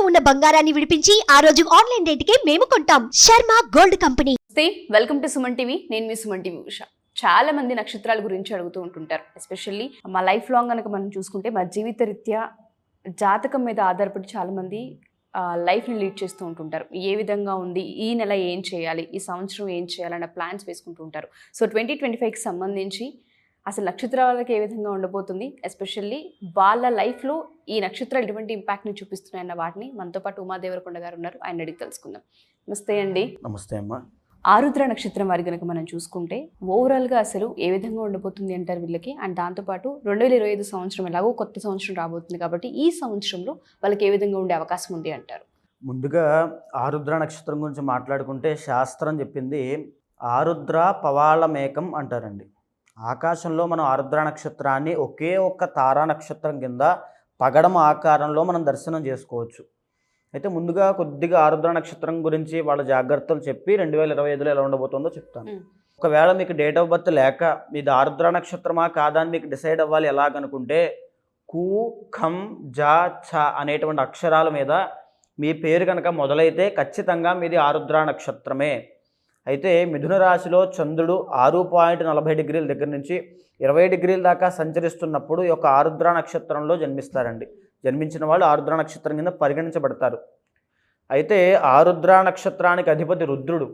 ఇంట్లో ఉన్న బంగారాన్ని విడిపించి ఆ రోజు ఆన్లైన్ రేటుకే మేము కొంటాం. Sharma gold company. Welcome to Suman TV. నేను మీ సుమన్ టీవీ ఉష. చాలా మంది నక్షత్రాల గురించి అడుగుతూ ఉంటుంటారు. ఎస్పెషల్లీ మా లైఫ్ లాంగ్ కనుక మనం చూసుకుంటే మా జీవిత రీత్యా జాతకం మీద ఆధారపడి చాలామంది లైఫ్ని లీడ్ చేస్తూ ఉంటుంటారు. ఏ విధంగా ఉంది ఈ నెల ఏం చేయాలి ఈ సంవత్సరం ఏం చేయాలన్న ప్లాన్స్ వేసుకుంటూ ఉంటారు. సో ట్వంటీ ట్వంటీ ఫైవ్కి సంబంధించి అసలు నక్షత్రాలకు ఏ విధంగా ఉండబోతుంది ఎస్పెషల్లీ వాళ్ళ లైఫ్లో ఈ నక్షత్రాలు ఎటువంటి ఇంపాక్ట్ని చూపిస్తున్నాయన్న వాటిని మనతో పాటు ఉమాదేవరకొండ గారు ఉన్నారు ఆయన అడిగి తెలుసుకుందాం. నమస్తే అండి. నమస్తే అమ్మా. ఆరుద్ర నక్షత్రం వారి కనుక మనం చూసుకుంటే ఓవరాల్గా అసలు ఏ విధంగా ఉండబోతుంది అంటారు వీళ్ళకి? అండ్ దాంతోపాటు రెండు వేల ఇరవై ఐదు సంవత్సరం ఎలాగో కొత్త సంవత్సరం రాబోతుంది కాబట్టి ఈ సంవత్సరంలో వాళ్ళకి ఏ విధంగా ఉండే అవకాశం ఉంది అంటారు? ముందుగా ఆరుద్ర నక్షత్రం గురించి మాట్లాడుకుంటే శాస్త్రం చెప్పింది ఆరుద్ర పవాళమేకం అంటారండి. ఆకాశంలో మనం ఆరుద్ర నక్షత్రాన్ని ఒకే ఒక్క తారా నక్షత్రం కింద పగడం ఆకారంలో మనం దర్శనం చేసుకోవచ్చు. అయితే ముందుగా కొద్దిగా ఆరుద్ర నక్షత్రం గురించి వాళ్ళ జాగ్రత్తలు చెప్పి రెండు వేల ఇరవై ఐదులో ఎలా ఉండబోతుందో చెప్తాను. ఒకవేళ మీకు డేట్ ఆఫ్ బర్త్ లేక మీది ఆరుద్ర నక్షత్రమా కాదా అని మీకు డిసైడ్ అవ్వాలి ఎలాగనుకుంటే కు ఖం జా ఛ అనేటువంటి అక్షరాల మీద మీ పేరు కనుక మొదలైతే ఖచ్చితంగా మీది ఆరుద్ర నక్షత్రమే. అయితే మిథున రాశిలో చంద్రుడు ఆరు పాయింట్ నలభై డిగ్రీల దగ్గర నుంచి ఇరవై డిగ్రీల దాకా సంచరిస్తున్నప్పుడు ఈ యొక్క ఆరుద్ర నక్షత్రంలో జన్మిస్తారండి. జన్మించిన వాళ్ళు ఆరుద్ర నక్షత్రం కింద పరిగణించబడతారు. అయితే ఆరుద్ర నక్షత్రానికి అధిపతి రుద్రుడు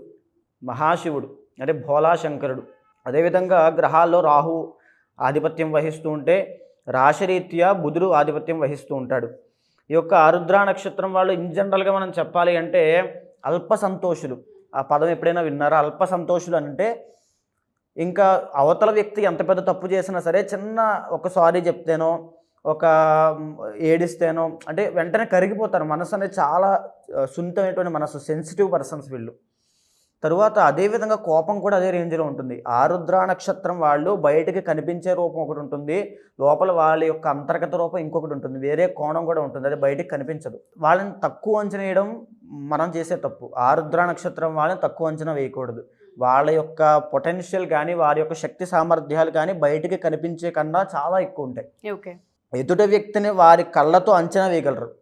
మహాశివుడు అంటే భోలాశంకరుడు అదేవిధంగా గ్రహాల్లో రాహు ఆధిపత్యం వహిస్తూ ఉంటే రాశిరీత్యా బుధుడు ఆధిపత్యం వహిస్తూ ఉంటాడు. ఈ యొక్క ఆరుద్ర నక్షత్రం వాళ్ళు ఇన్ జనరల్గా మనం చెప్పాలి అంటే అల్ప సంతోషులు. ఆ పదం ఎప్పుడైనా విన్నారా? అల్ప సంతోషులు అంటే ఇంకా అవతల వ్యక్తి ఎంత పెద్ద తప్పు చేసినా సరే చిన్న ఒక సారీ చెప్తేనో ఒక ఏడిస్తేనో అంటే వెంటనే కరిగిపోతారు. మనసు అనేది చాలా సున్నితమైనటువంటి మనసు సెన్సిటివ్ పర్సన్స్ వీళ్ళు. తరువాత అదేవిధంగా కోపం కూడా అదే రేంజ్లో ఉంటుంది. ఆరుద్ర నక్షత్రం వాళ్ళు బయటికి కనిపించే రూపం ఒకటి ఉంటుంది. లోపల వాళ్ళ యొక్క అంతర్గత రూపం ఇంకొకటి ఉంటుంది. వేరే కోణం కూడా ఉంటుంది. అది బయటికి కనిపించదు. వాళ్ళని తక్కువ అంచనా వేయడం మనం చేసే తప్పు. ఆరుద్ర నక్షత్రం వాళ్ళని తక్కువ అంచనా వేయకూడదు. వాళ్ళ యొక్క పొటెన్షియల్ కానీ వారి యొక్క శక్తి సామర్థ్యాలు కానీ బయటికి కనిపించే కన్నా చాలా ఎక్కువ ఉంటాయి. ఓకే. ఎదుట వ్యక్తిని వారి కళ్ళతో అంచనా వేయగలరు.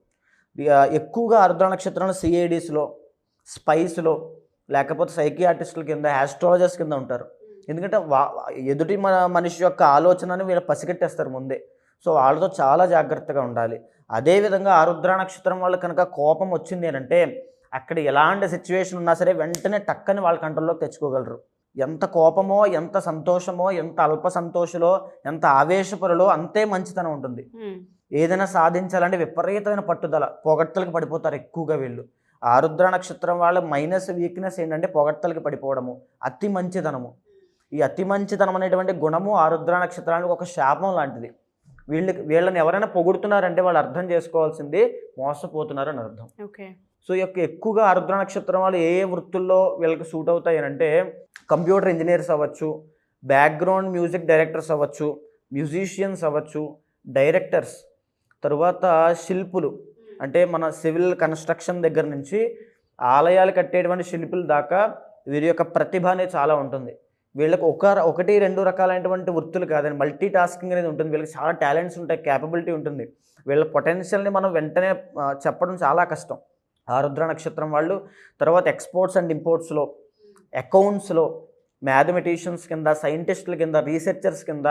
ఎక్కువగా ఆరుద్ర నక్షత్రంలో సిఐడిస్లో స్పైస్లో లేకపోతే సైకియాట్రిస్టుల కింద ఆస్ట్రాలజర్స్ కింద ఉంటారు. ఎందుకంటే వా ఎదుటి మన మనిషి యొక్క ఆలోచనని వీళ్ళు పసిగట్టేస్తారు ముందే. సో వాళ్ళతో చాలా జాగ్రత్తగా ఉండాలి. అదేవిధంగా ఆరుద్ర నక్షత్రం వాళ్ళు కనుక కోపం వచ్చింది అంటే అక్కడ ఎలాంటి సిచ్యువేషన్ ఉన్నా సరే వెంటనే టక్కని వాళ్ళ కంట్రోల్లోకి తెచ్చుకోగలరు. ఎంత కోపమో ఎంత సంతోషమో ఎంత అల్ప సంతోషలో ఎంత ఆవేశపరులో అంతే మంచితనం ఉంటుంది. ఏదైనా సాధించాలంటే విపరీతమైన పట్టుదల పొగడ్తలకు పడిపోతారు ఎక్కువగా వీళ్ళు. ఆరుద్ర నక్షత్రం వాళ్ళ మైనస్ వీక్నెస్ ఏంటంటే పొగడ్తలకి పడిపోవడము అతి మంచితనము. ఈ అతి మంచితనం అనేటువంటి గుణము ఆరుద్ర నక్షత్రానికి ఒక శాపం లాంటిది. వీళ్ళకి వీళ్ళని ఎవరైనా పొగుడుతున్నారంటే వాళ్ళు అర్థం చేసుకోవాల్సింది మోసపోతున్నారని అర్థం. ఓకే సో ఈ యొక్క ఎక్కువగా ఆరుద్ర నక్షత్రం వాళ్ళు ఏ వృత్తుల్లో వీళ్ళకి సూట్ అవుతాయి అని అంటే కంప్యూటర్ ఇంజనీర్స్ అవ్వచ్చు బ్యాక్గ్రౌండ్ మ్యూజిక్ డైరెక్టర్స్ అవ్వచ్చు మ్యూజిషియన్స్ అవ్వచ్చు డైరెక్టర్స్ తరువాత శిల్పులు. అంటే మన సివిల్ కన్స్ట్రక్షన్ దగ్గర నుంచి ఆలయాలు కట్టేటువంటి శిల్పుల దాకా వీరి యొక్క ప్రతిభ అనేది చాలా ఉంటుంది. వీళ్ళకి ఒక ఒకటి రెండు రకాలైనటువంటి వృత్తులు కాదండి. మల్టీ టాస్కింగ్ అనేది ఉంటుంది. వీళ్ళకి చాలా టాలెంట్స్ ఉంటాయి క్యాపబిలిటీ ఉంటుంది. వీళ్ళ పొటెన్షియల్ని మనం వెంటనే చెప్పడం చాలా కష్టం. ఆరుద్ర నక్షత్రం వాళ్ళు తర్వాత ఎక్స్పోర్ట్స్ అండ్ ఇంపోర్ట్స్లో అకౌంట్స్లో మ్యాథమెటిషియన్స్ కింద సైంటిస్టుల కింద రీసెర్చర్స్ కింద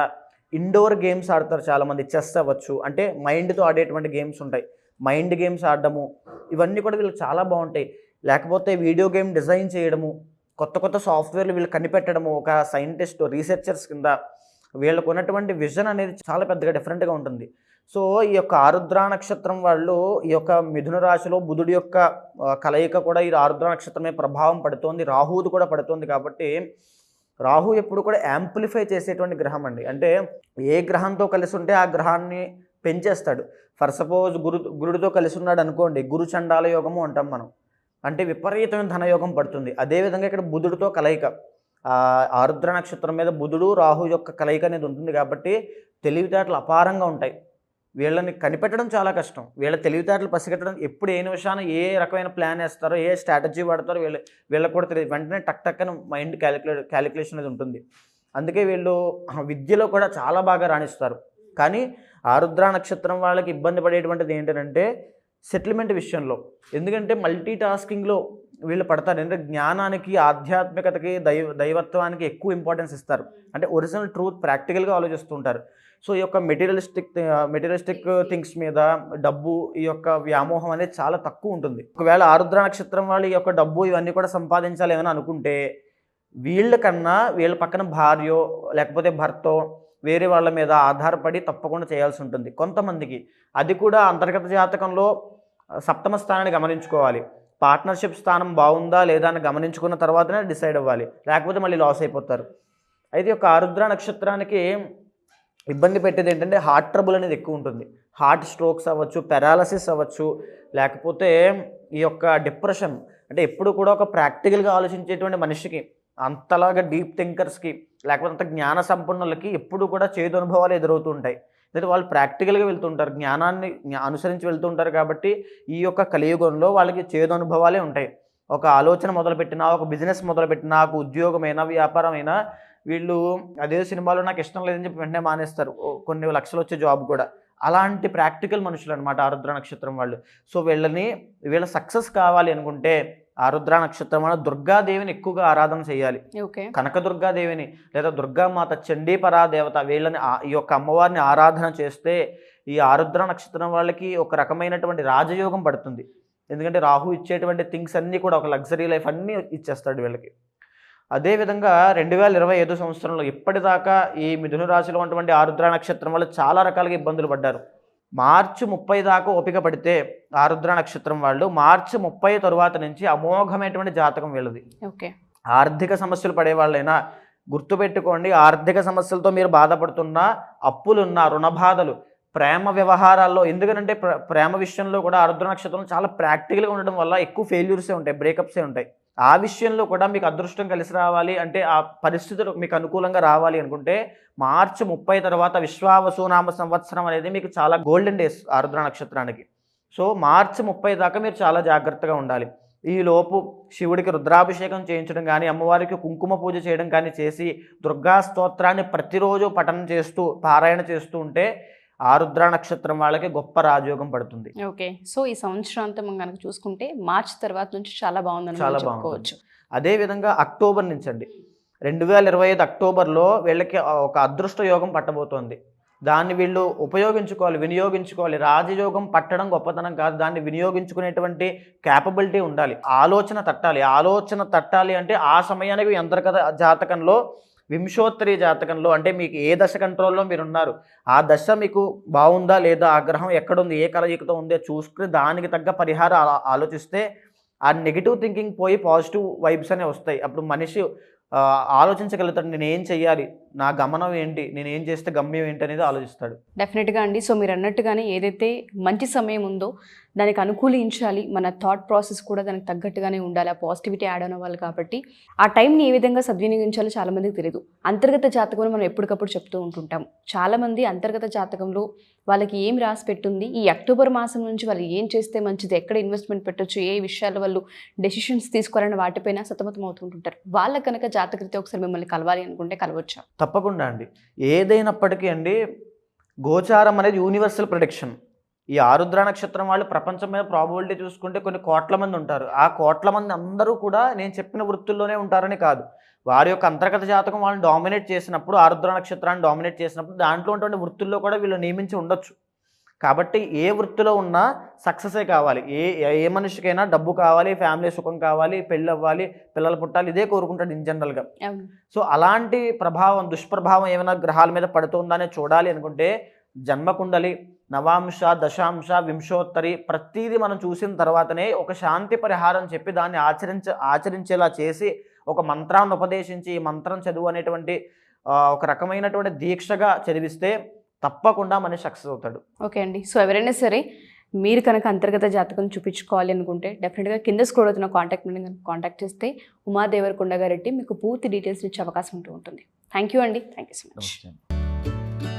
ఇండోర్ గేమ్స్ ఆడతారు చాలామంది. చెస్ అవ్వచ్చు. అంటే మైండ్తో ఆడేటువంటి గేమ్స్ ఉంటాయి. మైండ్ గేమ్స్ ఆడడము ఇవన్నీ కూడా వీళ్ళకి చాలా బాగుంటాయి. లేకపోతే వీడియో గేమ్ డిజైన్ చేయడము కొత్త కొత్త సాఫ్ట్వేర్లు వీళ్ళు కనిపెట్టడము ఒక సైంటిస్ట్ రీసెర్చర్స్ కింద వీళ్ళకు ఉన్నటువంటి విజన్ అనేది చాలా పెద్దగా డిఫరెంట్గా ఉంటుంది. సో ఈ యొక్క ఆరుద్ర నక్షత్రం వాళ్ళు ఈ యొక్క మిథున రాశిలో బుధుడి యొక్క కలయిక కూడా ఈ ఆరుద్ర నక్షత్రమే ప్రభావం పడుతోంది. రాహువుది కూడా పడుతోంది కాబట్టి రాహు ఎప్పుడు కూడా యాంప్లిఫై చేసేటువంటి గ్రహం అండి. అంటే ఏ గ్రహంతో కలిసి ఉంటే ఆ గ్రహాన్ని పెంచేస్తాడు. ఫర్ సపోజ్ గురు గురుడితో కలిసి ఉన్నాడు అనుకోండి గురు చండాల యోగము అంటాం మనం. అంటే విపరీతమైన ధనయోగం పడుతుంది. అదేవిధంగా ఇక్కడ బుధుడితో కలయిక. ఆరుద్ర నక్షత్రం మీద బుధుడు రాహు యొక్క కలయిక అనేది ఉంటుంది కాబట్టి తెలివితేటలు అపారంగా ఉంటాయి. వీళ్ళని కనిపెట్టడం చాలా కష్టం. వీళ్ళ తెలివితేటలు పసిగట్టడం ఎప్పుడు ఏ నిమిషాన ఏ రకమైన ప్లాన్ వేస్తారో ఏ స్ట్రాటజీ వాడతారో వీళ్ళు వీళ్ళకి కూడా తెలియదు. వెంటనే టక్ టక్కన మైండ్ క్యాలిక్యులేట్ క్యాలిక్యులేషన్ అనేది ఉంటుంది. అందుకే వీళ్ళు విద్యలో కూడా చాలా బాగా రాణిస్తారు. కానీ ఆరుద్ర నక్షత్రం వాళ్ళకి ఇబ్బంది పడేటువంటిది ఏంటంటే సెటిల్మెంట్ విషయంలో. ఎందుకంటే మల్టీ టాస్కింగ్లో వీళ్ళు పడతారు. ఎందుకంటే జ్ఞానానికి ఆధ్యాత్మికతకి దైవ దైవత్వానికి ఎక్కువ ఇంపార్టెన్స్ ఇస్తారు. అంటే ఒరిజినల్ ట్రూత్ ప్రాక్టికల్గా ఆలోచిస్తూ ఉంటారు. సో ఈ యొక్క మెటీరియలిస్టిక్ మెటీరియలిస్టిక్ థింగ్స్ మీద డబ్బు ఈ యొక్క వ్యామోహం అనేది చాలా తక్కువ ఉంటుంది. ఒకవేళ ఆరుద్ర నక్షత్రం వాళ్ళు ఈ యొక్క డబ్బు ఇవన్నీ కూడా సంపాదించాలి ఏమైనా అనుకుంటే వీళ్ళకన్నా వీళ్ళ పక్కన భార్యో లేకపోతే భర్తో వేరే వాళ్ళ మీద ఆధారపడి తప్పకుండా చేయాల్సి ఉంటుంది. కొంతమందికి అది కూడా అంతర్గత జాతకంలో సప్తమ స్థానాన్ని గమనించుకోవాలి. పార్ట్నర్షిప్ స్థానం బాగుందా లేదా అని గమనించుకున్న తర్వాతనే డిసైడ్ అవ్వాలి. లేకపోతే మళ్ళీ లాస్ అయిపోతారు. అయితే ఒక ఆరుద్ర నక్షత్రానికి ఇబ్బంది పెట్టేది ఏంటంటే హార్ట్ ట్రబుల్ అనేది ఎక్కువ ఉంటుంది. హార్ట్ స్ట్రోక్స్ అవ్వచ్చు పెరాలసిస్ అవ్వచ్చు లేకపోతే ఈ యొక్క డిప్రెషన్. అంటే ఎప్పుడు కూడా ఒక ప్రాక్టికల్గా ఆలోచించేటువంటి మనిషికి అంతలాగా డీప్ థింకర్స్కి లేకపోతే అంత జ్ఞాన సంపన్నులకి ఎప్పుడు కూడా చేదు అనుభవాలు ఎదురవుతూ ఉంటాయి. ఎందుకంటే వాళ్ళు ప్రాక్టికల్గా వెళ్తుంటారు. జ్ఞానాన్ని అనుసరించి వెళ్తుంటారు కాబట్టి ఈ యొక్క కలియుగంలో వాళ్ళకి చేదు అనుభవాలే ఉంటాయి. ఒక ఆలోచన మొదలుపెట్టినా ఒక బిజినెస్ మొదలుపెట్టినా ఒక ఉద్యోగమైనా వ్యాపారమైనా వీళ్ళు అదే సినిమాలో నాకు ఇష్టం లేదని చెప్పి వెంటనే మానేస్తారు. కొన్ని లక్షలు వచ్చే జాబ్ కూడా. అలాంటి ప్రాక్టికల్ మనుషులు అనమాట ఆరుద్ర నక్షత్రం వాళ్ళు. సో వీళ్ళని వీళ్ళ సక్సెస్ కావాలి అనుకుంటే ఆరుద్ర నక్షత్రం వల్ల దుర్గాదేవిని ఎక్కువగా ఆరాధన చేయాలి. ఓకే. కనకదుర్గాదేవిని లేదా దుర్గామాత చండీపరా దేవత వీళ్ళని ఈ యొక్క అమ్మవారిని ఆరాధన చేస్తే ఈ ఆరుద్ర నక్షత్రం వాళ్ళకి ఒక రకమైనటువంటి రాజయోగం పడుతుంది. ఎందుకంటే రాహు ఇచ్చేటువంటి థింగ్స్ అన్నీ కూడా ఒక లగ్జరీ లైఫ్ అన్నీ ఇచ్చేస్తాడు వీళ్ళకి. అదేవిధంగా రెండు వేల ఇరవై ఐదు సంవత్సరంలో ఇప్పటిదాకా ఈ మిథున రాశిలో ఉన్నటువంటి ఆరుద్ర నక్షత్రం వల్ల చాలా రకాలుగా ఇబ్బందులు పడ్డారు. మార్చి ముప్పై దాకా ఓపిక పడితే ఆరుద్ర నక్షత్రం వాళ్ళు మార్చి ముప్పై తరువాత నుంచి అమోఘమైనటువంటి జాతకం వీళ్ళది. ఓకే. ఆర్థిక సమస్యలు పడే వాళ్ళైనా గుర్తుపెట్టుకోండి ఆర్థిక సమస్యలతో మీరు బాధపడుతున్నా అప్పులున్నా రుణ బాధలు ప్రేమ వ్యవహారాల్లో ఎందుకంటే ప్ర- ప్రేమ విషయంలో కూడా ఆరుద్ర నక్షత్రం చాలా ప్రాక్టికల్గా ఉండడం వల్ల ఎక్కువ ఫెయిల్యూర్సే ఉంటాయి బ్రేకప్సే ఉంటాయి. ఆ విషయంలో కూడా మీకు అదృష్టం కలిసి రావాలి అంటే ఆ పరిస్థితులు మీకు అనుకూలంగా రావాలి అనుకుంటే మార్చి ముప్పై తర్వాత విశ్వావసునామ సంవత్సరం అనేది మీకు చాలా గోల్డెన్ డేస్ ఆరుద్ర నక్షత్రానికి. సో మార్చి ముప్పై దాకా మీరు చాలా జాగ్రత్తగా ఉండాలి. ఈ లోపు శివుడికి రుద్రాభిషేకం చేయించడం కానీ అమ్మవారికి కుంకుమ పూజ చేయడం కానీ చేసి దుర్గా స్తోత్రాన్ని ప్రతిరోజు పఠనం చేస్తూ పారాయణ చేస్తూ ఉంటే ఆరుద్ర నక్షత్రం వాళ్ళకి గొప్ప రాజయోగం పడుతుంది. ఓకే. సో ఈ సంవత్సరాంతం కనుక చూసుకుంటే మార్చ్ తర్వాత నుంచి చాలా బాగుందని చాలా మనం చెప్పుకోవచ్చు. అదేవిధంగా అక్టోబర్ నుంచి అండి. రెండు వేల ఇరవై ఐదు అక్టోబర్లో వీళ్ళకి ఒక అదృష్ట యోగం పట్టబోతోంది. దాన్ని వీళ్ళు ఉపయోగించుకోవాలి వినియోగించుకోవాలి. రాజయోగం పట్టడం గొప్పతనం కాదు. దాన్ని వినియోగించుకునేటువంటి క్యాపబిలిటీ ఉండాలి. ఆలోచన తట్టాలి. ఆలోచన తట్టాలి అంటే ఆ సమయానికి అంతర్గత జాతకంలో వింశోత్తరి జాతకంలో అంటే మీకు ఏ దశ కంట్రోల్లో మీరు ఉన్నారు ఆ దశ మీకు బాగుందా లేదా? ఆ గ్రహం ఎక్కడుంది? ఏ కలయికతో ఉందో? చూసుకుని దానికి తగ్గ పరిహారం ఆ- ఆలోచిస్తే ఆ నెగిటివ్ థింకింగ్ పోయి పాజిటివ్ వైబ్స్ అనే వస్తాయి. అప్పుడు మనిషి ఆలోచించగలుగుతాడు. నేను ఏం చెయ్యాలి? నా గమనం ఏంటి? నేను ఏం చేస్తే గమ్యం ఏంటి అనేది ఆలోచిస్తాడు. డెఫినెట్గా అండి. సో మీరు అన్నట్టుగానే ఏదైతే మంచి సమయం ఉందో దానికి అనుకూలించాలి. మన థాట్ ప్రాసెస్ కూడా దానికి తగ్గట్టుగానే ఉండాలి. ఆ పాజిటివిటీ యాడ్ అవ్వాలి కాబట్టి ఆ టైంని ఏ విధంగా సద్వినియోగించాలో చాలామందికి తెలియదు అంతర్గత జాతకం మనం ఎప్పటికప్పుడు చెప్తూ ఉంటుంటాం. చాలామంది అంతర్గత జాతకంలో వాళ్ళకి ఏం రాసి పెట్టుంది? ఈ అక్టోబర్ మాసం నుంచి వాళ్ళు ఏం చేస్తే మంచిది? ఎక్కడ ఇన్వెస్ట్మెంట్ పెట్టొచ్చు? ఏ విషయాల వాళ్ళు డెసిషన్స్ తీసుకోవాలని వాటిపైన సతమతం అవుతుంటుంటారు వాళ్ళ కనుక జాతకరితో ఒకసారి మిమ్మల్ని కలవాలి అనుకుంటే కలవచ్చు? తప్పకుండా అండి. ఏదైనప్పటికీ అండి గోచారం అనేది యూనివర్సల్ ప్రొడిక్షన్ ఈ ఆరుద్ర నక్షత్రం వాళ్ళు ప్రపంచం మీద ప్రాబిలిటీ చూసుకుంటే కొన్ని కోట్ల మంది ఉంటారు. ఆ కోట్ల మంది అందరూ కూడా నేను చెప్పిన వృత్తుల్లోనే ఉంటారని కాదు. వారి యొక్క అంతర్గత జాతకం వాళ్ళని డామినేట్ చేసినప్పుడు ఆరుద్ర నక్షత్రాన్ని డామినేట్ చేసినప్పుడు దాంట్లో ఉన్నటువంటి వృత్తుల్లో కూడా వీళ్ళు నియమించి ఉండొచ్చు. కాబట్టి ఏ వృత్తిలో ఉన్నా సక్సెసే కావాలి. ఏ ఏ మనిషికైనా డబ్బు కావాలి ఫ్యామిలీ సుఖం కావాలి పెళ్ళి అవ్వాలి పిల్లలు పుట్టాలి ఇదే కోరుకుంటాడు ఇన్ జనరల్గా సో అలాంటి ప్రభావం దుష్ప్రభావం ఏమైనా గ్రహాల మీద పడుతుందని చూడాలి అనుకుంటే జన్మకుండలి నవాంశ దశాంశ వింశోత్తరి ప్రతిదీ మనం చూసిన తర్వాతనే ఒక శాంతి పరిహారం చెప్పి దాన్ని ఆచరించ ఆచరించేలా చేసి ఒక మంత్రాన్ని ఉపదేశించి ఈ మంత్రం చదువు అనేటువంటి ఒక రకమైనటువంటి దీక్షగా చదివిస్తే తప్పకుండా మనిషి సక్సెస్ అవుతాడు. ఓకే అండి. సో ఎవరైనా సరే మీరు కనుక అంతర్గత జాతకం చూపించుకోవాలి అనుకుంటే డెఫినెట్గా కింద స్క్రోల్ అవుతున్న కాంటాక్ట్ కనుక కాంటాక్ట్ చేస్తే ఉమాదేవరకొండ గారెడ్డి మీకు పూర్తి డీటెయిల్స్ ఇచ్చే అవకాశం ఉంటూ ఉంటుంది. థ్యాంక్ యూ అండి. Thank you so much